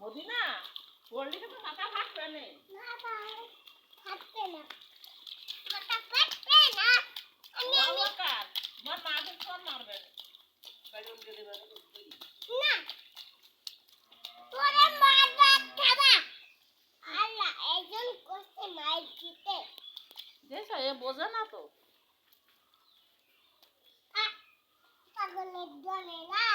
Medina পড়লি তো মাথা ফাটবে না? ফাটবে না মাথা ফাটবে না এ বোঝে না তো পাগলের জনেরা